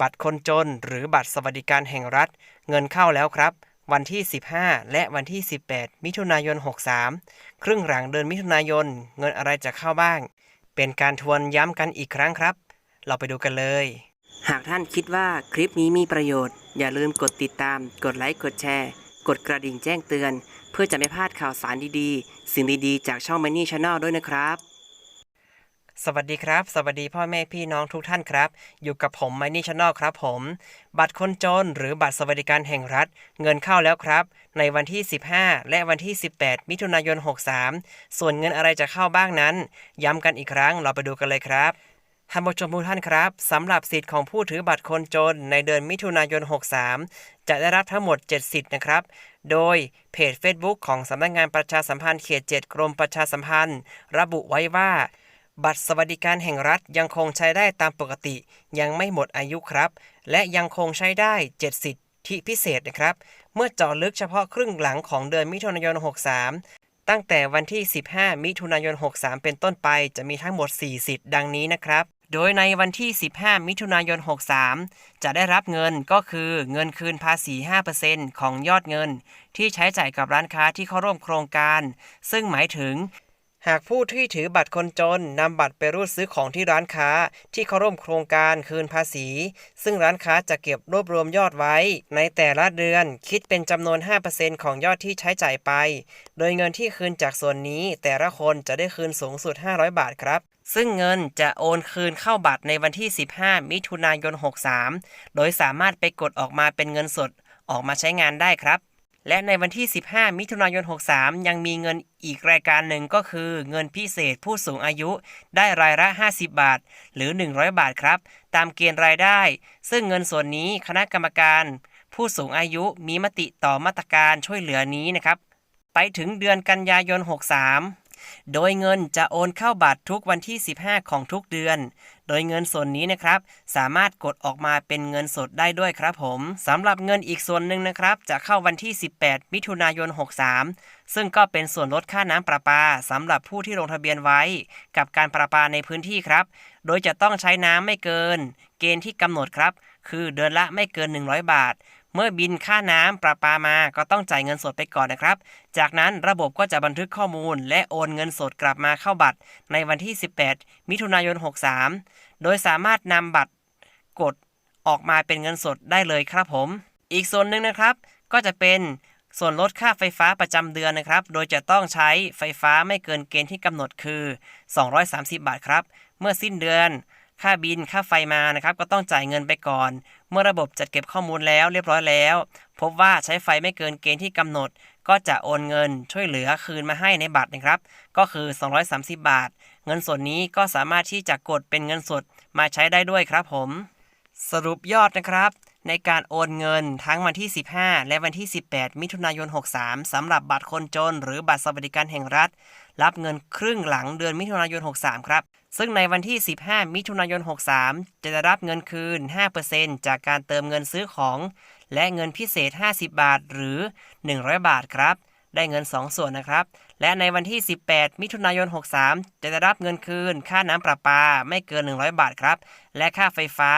บัตรคนจน หรือบัตรสวัสดิการแห่งรัฐ เงินเข้าแล้วครับ วันที่ 15 และวันที่ 18 มิถุนายน 63 ครึ่งหลังเดือนมิถุนายน เงินอะไรจะเข้าบ้าง เป็นการทวนย้ำกันอีกครั้งครับ เราไปดูกันเลย หากท่านคิดว่าคลิปนี้มีประโยชน์ อย่าลืมกดติดตาม กดไลค์ กดแชร์ กดกระดิ่งแจ้งเตือน เพื่อจะไม่พลาดข่าวสารดีๆ สิ่งดีๆ จากช่อง Money Channel ด้วยนะครับ สวัสดีครับ สวัสดีพ่อแม่พี่น้องทุกท่านครับ อยู่กับผม Money Channel ครับผม บัตรคนจนหรือบัตรสวัสดิการแห่งรัฐ เงินเข้าแล้วครับ ในวันที่ 15 และวันที่ 18 มิถุนายน 63 ส่วนเงินอะไรจะเข้าบ้างนั้น ย้ำกันอีกครั้งเราไปดูกันเลยครับท่านผู้ชมทุกท่านครับสำหรับสิทธิ์ของผู้ถือบัตรคนจนในเดือนมิถุนายน 63 จะได้รับทั้งหมด 7 สิทธิ์นะครับ โดยเพจ Facebook ของสำนักงานประชาสัมพันธ์เขต 7 กรมประชาสัมพันธ์ ระบุไว้ว่า บัตรสวัสดิการแห่งรัฐยังคงใช้ได้ตามปกติ ยังไม่หมดอายุครับ และยังคงใช้ได้ 7 สิทธิพิเศษนะครับ เมื่อเจาะลึกเฉพาะครึ่งหลังของเดือนมิถุนายน 63 ตั้งแต่วันที่ 15 มิถุนายน 63 เป็นต้นไปจะมีทั้งหมด 4 สิทธิ์ดังนี้นะครับ โดยในวันที่ 15 มิถุนายน 63 จะได้รับเงินก็คือเงินคืนภาษี 5%ของยอดเงิน ที่ใช้จ่ายกับร้านค้าที่เข้าร่วมโครงการ ซึ่งหมายถึง หากผู้ที่ถือบัตรคนจนนำบัตรไปรูดซื้อของที่ร้านค้าที่เข้าร่วมโครงการคืนภาษี ซึ่งร้านค้าจะเก็บรวบรวมยอดไว้ ในแต่ละเดือนคิดเป็นจำนวน 5%ของยอดที่ใช้จ่ายไป โดยเงินที่คืนจากส่วนนี้ แต่ละคนจะได้คืนสูงสุด 500 บาทครับ ซึ่งเงินจะโอนคืนเข้าบัตรในวันที่ 15 มิถุนายน 63 โดยสามารถไปกดออกมาเป็นเงินสดออกมาใช้งานได้ครับ และในวันที่ 15 มิถุนายน 63 ยังมีเงินอีกรายการหนึ่งก็คือ เงินพิเศษผู้สูงอายุได้รายละ 50 บาท หรือ 100 บาทครับ ตามเกณฑ์รายได้ ซึ่งเงินส่วนนี้คณะกรรมการ ผู้สูงอายุมีมติต่อมาตรการช่วยเหลือนี้นะครับ ไปถึงเดือนกันยายน 63 โดยเงินจะโอนเข้าบัตรทุกวันที่ 15 ของทุกเดือน โดยเงินส่วนนี้นะครับ สามารถกดออกมาเป็นเงินสดได้ด้วยครับผมสำหรับเงินอีกส่วนหนึ่งนะครับ จะเข้าวันที่ 18 มิถุนายน 63 ซึ่งก็เป็นส่วนลดค่าน้ำประปาสำหรับผู้ที่ลงทะเบียนไว้ กับการประปาในพื้นที่ครับ โดยจะต้องใช้น้ำไม่เกิน เกณฑ์ที่กำหนดครับ คือเดือนละไม่เกิน 100 บาท เมื่อบินค่าน้ำประปามาก็ต้องจ่ายเงินสดไปก่อนนะครับ จากนั้นระบบก็จะบันทึกข้อมูล และโอนเงินสดกลับมาเข้าบัตร ในวันที่ 18 มิถุนายน 63 โดยสามารถนำบัตรกดออกมาเป็นเงินสดได้เลยครับผม อีกส่วนหนึ่งนะครับก็จะเป็นส่วนลดค่าไฟฟ้าประจำเดือนนะครับ โดยจะต้องใช้ไฟฟ้าไม่เกินเกณฑ์ที่กำหนดคือ 230 บาทครับ เมื่อสิ้นเดือน ค่าบินค่าไฟมานะครับ ก็ต้องจ่ายเงินไปก่อน มื่อระบบจัดเก็บข้อมูลแล้วเรียบร้อยแล้ว พบว่าใช้ไฟไม่เกินเกณฑ์ที่กำหนด ก็จะโอนเงินช่วยเหลือคืนมาให้ในบัตรนะครับ ก็คือ 230 บาท เงินส่วนนี้ก็สามารถที่จะกดเป็นเงินสดมาใช้ได้ด้วยครับผมสรุปยอดนะครับ ในการโอนเงินทั้งวันที่ 15 และวันที่ 18 มิถุนายน 63 สำหรับบัตรคนจน หรือบัตรสวัสดิการแห่งรัฐ รับเงินครึ่งหลังเดือนมิถุนายน 63 ครับ ซึ่งในวันที่ 15 มิถุนายน 63 จะได้รับเงินคืน 5%จากการเติมเงินซื้อของ และเงินพิเศษ 50 บาท หรือ 100 บาทครับ ได้เงิน 2 ส่วนนะครับ และในวันที่ 18 มิถุนายน 63 จะได้รับเงินคืน ค่าน้ำประปาไม่เกิน 100 บาทครับ และค่าไฟฟ้า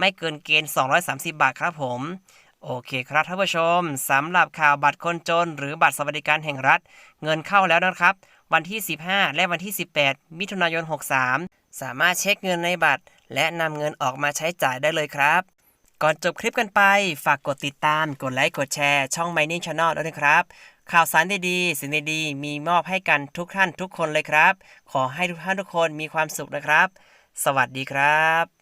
ไม่เกินเกณฑ์ 230 บาทครับผม โอเคครับท่านผู้ชมสำหรับข่าวบัตรคนจน หรือบัตรสวัสดิการแห่งรัฐ เงินเข้าแล้วนะครับ วันที่ 15 และวันที่ 18 มิถุนายน 63 สามารถเช็คเงินในบัตร และนำเงินออกมาใช้จ่ายได้เลยครับ ก่อนจบคลิปกันไป ฝากกดติดตาม กดไลค์กดแชร์ ช่อง Mining Channel ด้วยนะครับข่าวสารดีๆ สิ่งดีๆ มีมอบให้กันทุกท่านทุกคนเลยครับ ขอให้ทุกท่านทุกคนมีความสุขนะครับ สวัสดีครับ